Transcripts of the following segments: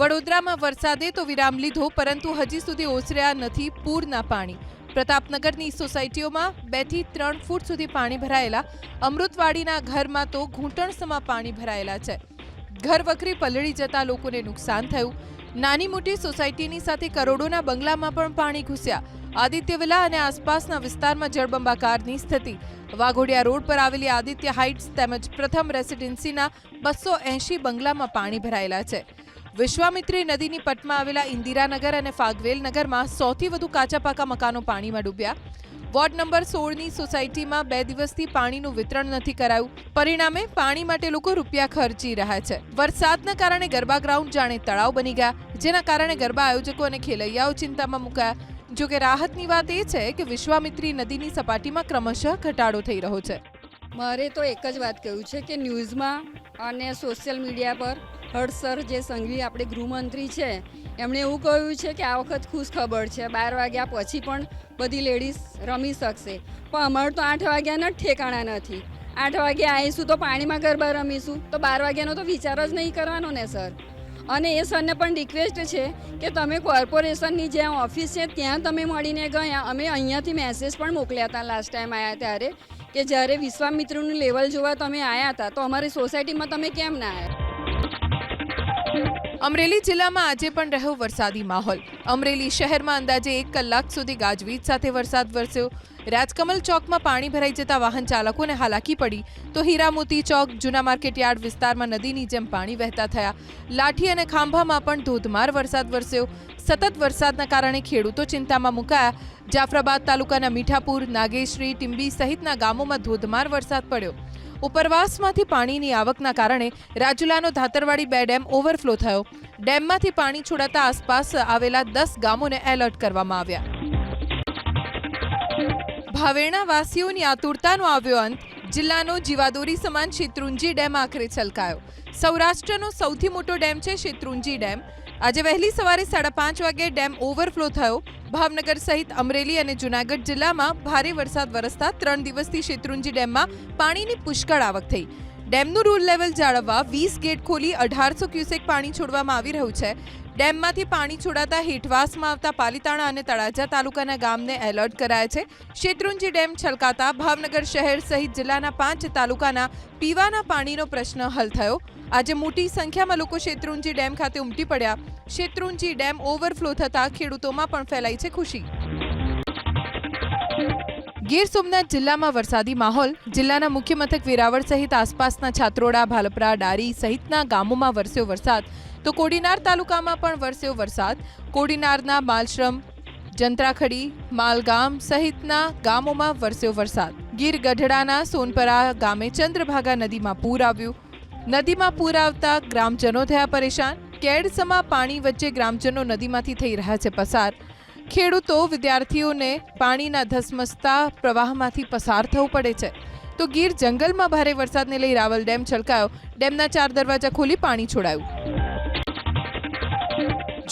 વડોદરામાં વરસાદે તો વિરામ લીધો, પરંતુ હજી સુધી ઓસર્યા નથી પૂરના પાણી. પ્રતાપનગરની સોસાયટીઓમાં બેથી ત્રણ ફૂટ સુધી પાણી ભરાયેલા, અમૃતવાડીના ઘરમાં તો ઘૂંટણસમાં પાણી ભરાયેલા છે. ઘર વખરી પલળી જતા લોકોને નુકસાન થયું. નાની મોટી સોસાયટીની સાથે કરોડોના બંગલામાં પણ પાણી ઘૂસ્યા. આદિત્ય વિલા અને આસપાસના વિસ્તારમાં જળબંબાકારની સ્થિતિ. વાઘોડિયા રોડ પર આવેલી આદિત્ય હાઇટ્સ તેમજ પ્રથમ રેસિડેન્સીના બસો એંશી બંગલામાં પાણી ભરાયેલા છે. વિશ્વામિત્રી નદીની પટમાં આવેલા ઇન્દિરાનગર અને ફાગવેલ નગરમાં સૌથી વધુ કાચા પાકા મકાનો પાણીમાં ડૂબ્યા. વોર્ડ નંબર સોળની સોસાયટીમાં બે દિવસથી પાણીનું વિતરણ નથી કરાયું. પરિણામે પાણી માટે લોકો રૂપિયા ખર્ચી રહ્યા છે. વરસાદના કારણે ગરબા ગ્રાઉન્ડ જાણે તળાવ બની ગયા, જેના કારણે ગરબા આયોજકો અને ખેલૈયાઓ ચિંતામાં મુકાયા. જો કે રાહતની વાત એ છે કે વિશ્વામિત્રી નદીની સપાટીમાં ક્રમશઃ ઘટાડો થઈ રહ્યો છે. મારે તો એક જ વાત કહ્યું છે કે ન્યૂઝમાં અને સોશિયલ મીડિયા પર હર્ષ સર જે સંઘવી આપણે ગૃહમંત્રી છે, એમણે એવું કહ્યું છે કે આ વખત ખુશ ખબર છે. બાર વાગ્યા પછી પણ બધી લેડીઝ રમી શકશે. પણ અમારું તો આઠ વાગ્યાના ઠેકાણા નથી. આઠ વાગ્યા આવીશું તો પાણીમાં ગરબા રમીશું. તો બાર વાગ્યાનો તો વિચાર જ નહીં કરવાનો ને, સર. અને એ સરને પણ રિક્વેસ્ટ છે કે તમે કોર્પોરેશનની જ્યાં ઓફિસ છે ત્યાં તમે મળીને ગયા. અમે અહીંયાથી મેસેજ પણ મોકલ્યા હતા લાસ્ટ ટાઈમ આવ્યા ત્યારે કે જ્યારે વિશ્વામિત્રનું લેવલ જોવા તમે આવ્યા હતા, તો અમારી સોસાયટીમાં તમે કેમ ના આવ્યા અમરેલી જિલ્લામાં આજે પણ રહ્યો વરસાદી માહોલ. અમરેલી શહેરમાં અંદાજે એક કલાક સુધી ગાજવીજ સાથે વરસાદ વરસ્યો. રાજકમલ ચોકમાં પાણી ભરાઈ જતા વાહન ચાલકોને હાલાકી પડી તો હીરામોતી ચોક, જૂના માર્કેટ યાર્ડ વિસ્તારમાં નદીની જેમ પાણી વહેતા થયા. લાઠી અને ખાંભામાં પણ ધોધમાર વરસાદ વરસ્યો. સતત વરસાદના કારણે ખેડૂતો ચિંતામાં મુકાયા. જાફરાબાદ તાલુકાના મીઠાપુર, નાગેશ્રી, ટીંબી સહિતના ગામોમાં ધોધમાર વરસાદ પડ્યો. ઉપરવાસમાંથી પાણીની આવકના કારણે રાજુલાનો ધાતરવાડી બે ડેમ ઓવરફ્લો થયો. ડેમમાંથી પાણી છોડાતા આસપાસ આવેલા દસ ગામોને એલર્ટ કરવામાં આવ્યા. ભાવેણા વાસીઓની આતુરતાનો આવ્યો અંત. જિલ્લાનો જીવાદોરી સમાન શેત્રુંજી ડેમ આખરે છલકાયો. સૌરાષ્ટ્રનો સૌથી મોટો ડેમ છે શેત્રુંજી ડેમ. આજે વહેલી સવારે સાડા પાંચ વાગે ડેમ ઓવરફ્લો થયો. ભાવનગર સહિત અમરેલી અને જુનાગઢ જિલ્લામાં ભારે વરસાદ વરસતા ત્રણ દિવસથી શેત્રુંજી ડેમમાં પાણીની પુષ્કળ આવક થઈ. ડેમનું રૂલ લેવલ જાળવવા વીસ ગેટ ખોલી અઢારસો ક્યુસેક પાણી છોડવામાં આવી રહ્યું છે. ડેમમાંથી પાણી છોડાતા હેઠવાસમાં આવતા પાલીતાણા અને તળાજા તાલુકાના ગામને એલર્ટ કરાયા છે. શેત્રુંજી ડેમ છલકાતા ભાવનગર શહેર સહિત જિલ્લાના પાંચ તાલુકાના પીવાના પાણીનો પ્રશ્ન હલ થયો. આજે મોટી સંખ્યામાં લોકો શેત્રુંજી ડેમ ખાતે ઉમટી પડ્યા. શેત્રુંજી ડેમ ઓવરફ્લો થતા ખેડૂતોમાં પણ ફેલાઈ છે ખુશી. ગીર સોમનાથ જિલ્લામાં વરસાદી માહોલ. જિલ્લાના મુખ્ય મથક વેરાવળ સહિત આસપાસના છાત્રોડા, ભાલપરા, ડારી સહિતના ગામોમાં વરસ્યો વરસાદ. તો કોડીનાર તાલુકામાં પણ વરસ્યો વરસાદ. કોડીનારના માલશ્રમ, જંત્રાખડી, માલગામ સહિતના ગામોમાં વરસ્યો વરસાદ. ગીર ગઢડાના સોનપરા ગામે ચંદ્રભાગા નદીમાં પૂર આવ્યું. નદીમાં પૂર આવતા ગ્રામજનો થયા પરેશાન. કેડસમાં પાણી વચ્ચે ગ્રામજનો નદીમાંથી થઈ રહ્યા છે પસાર. ખેડૂતો, વિદ્યાર્થીઓને પાણીના ધસમસતા પ્રવાહમાંથી પસાર થવું પડે છે. તો ગીર જંગલમાં ભારે વરસાદને લઈ રાવલ ડેમ છલકાયો. ડેમના ચાર દરવાજા ખોલી પાણી છોડાયું.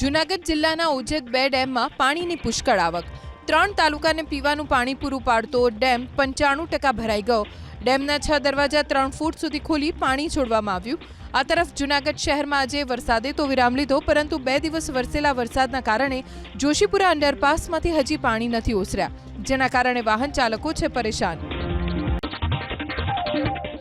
જૂનાગઢ જિલ્લાના ઓજત બે ડેમમાં પાણીની પુષ્કળ આવક. ત્રણ તાલુકાને પીવાનું પાણી પૂરું પાડતો ડેમ પંચાણું ટકા ભરાઈ ગયો. ડેમના છ દરવાજા ત્રણ ફૂટ સુધી ખોલી પાણી છોડવામાં આવ્યું. આ તરફ જૂનાગઢ શહેરમાં આજે વરસાદે તો વિરામ લીધો, પરંતુ બે દિવસ વરસેલા વરસાદના કારણે જોશીપુરા અંડરપાસમાંથી હજી પાણી નથી ઓસર્યા, જેના કારણે વાહન ચાલકો છે પરેશાન.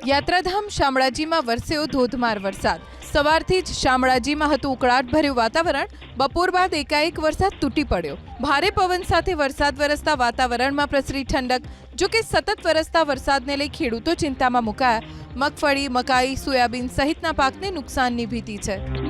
યાત્રાધામ શામળાજીમાં વરસ્યો ધોધમાર વરસાદ. સવારથી જ શામળાજીમાં હતું ઉકળાટભર્યું વાતાવરણ. બપોર બાદ એકાએક વરસાદ તૂટી પડ્યો. ભારે પવન સાથે વરસાદ વરસતા વાતાવરણમાં પ્રસરી ઠંડક. જો કે સતત વરસતા વરસાદને લઈ ખેડૂતો ચિંતામાં મુકાયા. મગફળી, મકાઈ, સોયાબીન સહિતના પાકને નુકસાનની ભીતિ છે.